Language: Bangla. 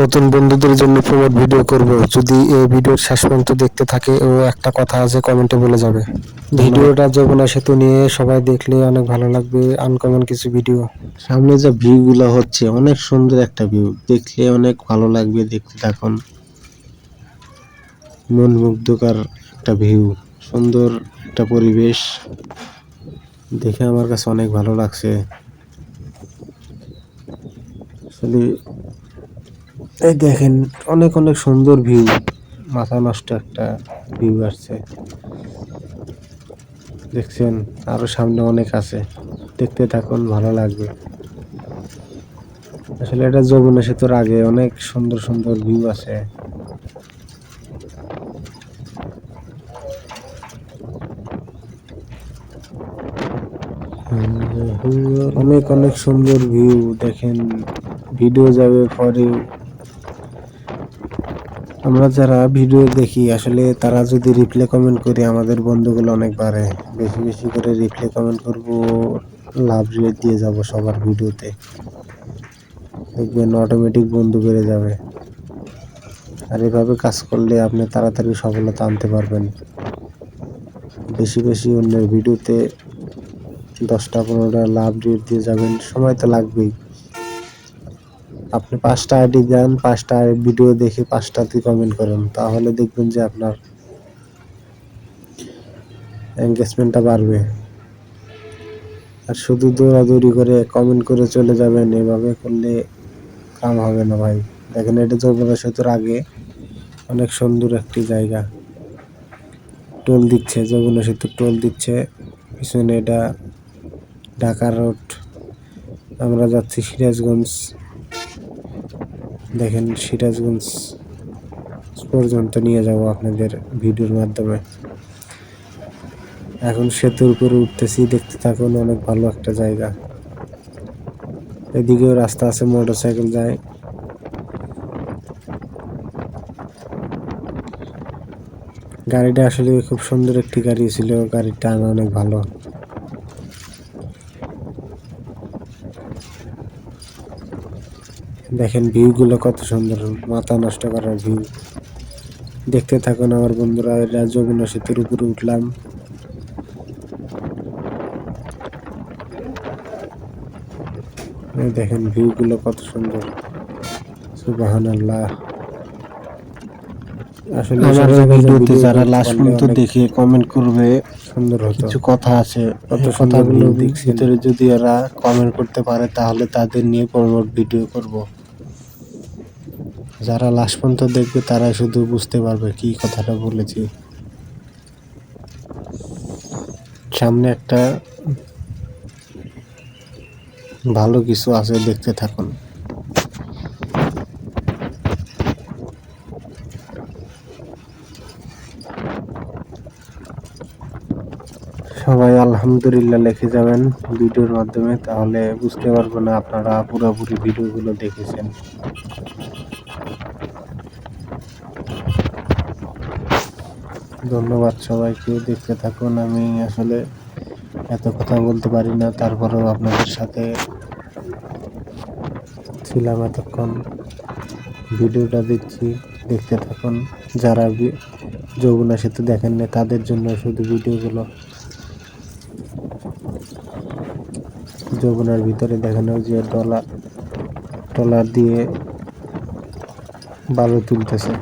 নতুন বন্ধুদের জন্য প্রমোট ভিডিও করব। যদি এই ভিডিওর শেষ পর্যন্ত দেখতে থাকে ও একটা কথা আছে কমেন্টে বলে যাবে। ভিডিওটা যমুনা সেতু নিয়ে সবাই দেখলে অনেক ভালো লাগবে আনকমন কিছু ভিডিও সামনে যে ভিউ গুলো হচ্ছে অনেক সুন্দর একটা ভিউ দেখলে অনেক ভালো লাগবে দেখতে থাকুন। মন মুগ্ধকর একটা ভিউ সুন্দর একটা পরিবেশ। দেখে আমার কাছে অনেক ভালো লাগছে। আসলে এই দেখেন, অনেক অনেক সুন্দর ভিউ মাথা নষ্ট একটা ভিউ আসছে। দেখছেন, আরও সামনে অনেক আছে। দেখতে থাকুন, ভালো লাগবে। আসলে এটা যমুনা সেতুর আগে অনেক সুন্দর সুন্দর ভিউ আছে। অনেক অনেক সুন্দর ভিউ দেখেন। ভিডিও যাবে পরে। আমরা যারা ভিডিও দেখি, আসলে তারা যদি রিপ্লে কমেন্ট করি, আমাদের বন্ধুগুলো অনেক বাড়ে। বেশি বেশি করে রিপ্লে কমেন্ট করব, লাভ রেট দিয়ে যাব সবার ভিডিওতে। দেখবেন অটোমেটিক বন্ধু বেড়ে যাবে। আর এভাবে কাজ করলে আপনি তাড়াতাড়ি সফলতা আনতে পারবেন। বেশি বেশি অন্যের ভিডিওতে দশটা পনেরোটা লাভ রেট দিয়ে যাবেন। সময় তো লাগবেই। আপনি পাঁচটা আইডি দেন, পাঁচটা ভিডিও দেখে পাঁচটাতে কমেন্ট করেন, তাহলে দেখবেন যে আপনার এঙ্গেজমেন্টটা বাড়বে। আর শুধু দৌড়াদৌড়ি করে কমেন্ট করে চলে যাবেন, এভাবে করলে কাম হবে না ভাই। দেখেন, এটা যমুনা সেতুর আগে অনেক সুন্দর একটি জায়গা। টোল দিচ্ছে, যমুনা সেতু টোল দিচ্ছে, পিছনে এটা ঢাকা রোড আমরা যাচ্ছি সিরাজগঞ্জ। দেখেন সিরাজগঞ্জ পর্যন্ত নিয়ে যাব আপনাদের ভিডিওর মাধ্যমে। এখন সেতুর উপরে উঠতেছি, দেখতে থাকুন, অনেক ভালো একটা জায়গা। এদিকেও রাস্তা আছে মোটর সাইকেল যায়। গাড়িটা আসলে খুব সুন্দর একটি গাড়ি ছিল, গাড়ির টান অনেক ভালো। দেখেন ভিউগুলো কত সুন্দর মাথা নষ্ট করার ভিউ। দেখতে থাকুন আমার বন্ধুরা এটা যমুনা সেতুর উপরে উঠলাম। দেখেন ভিউগুলো কত সুন্দর। সুবাহান আল্লাহ আসলে আমার ভিডিওতে যারা লাস্ট পর্যন্ত দেখে কমেন্ট করবে সুন্দর হতো। কিছু কথা আছে কত কথাগুলো ভিতরে যদি ওরা কমেন্ট করতে পারে তাহলে তাদের নিয়ে প্রমোট ভিডিও করব। যারা লাশ পর্যন্ত দেখবে তারা শুধু বুঝতে পারবে কি কথাটা বলেছি। সামনে একটা ভালো কিছু আছে, দেখতে থাকুন। সবাই আলহামদুলিল্লাহ লিখে যাবেন ভিডিওর মাধ্যমে, তাহলে বুঝতে পারব না আপনারা পুরোপুরি ভিডিওগুলো দেখেছেন। ধন্যবাদ সবাইকে, দেখতে থাকুন। আমি আসলে এত কথা বলতে পারি না, তারপরেও আপনাদের সাথে ছিলাম এতক্ষণ। ভিডিওটা দিচ্ছি দেখতে থাকুন। যারা যমুনা সেতু দেখেন না তাদের জন্য শুধু ভিডিওগুলো। যমুনার ভিতরে দেখানো যে ডলার টলার দিয়ে বালু তুলতেছে।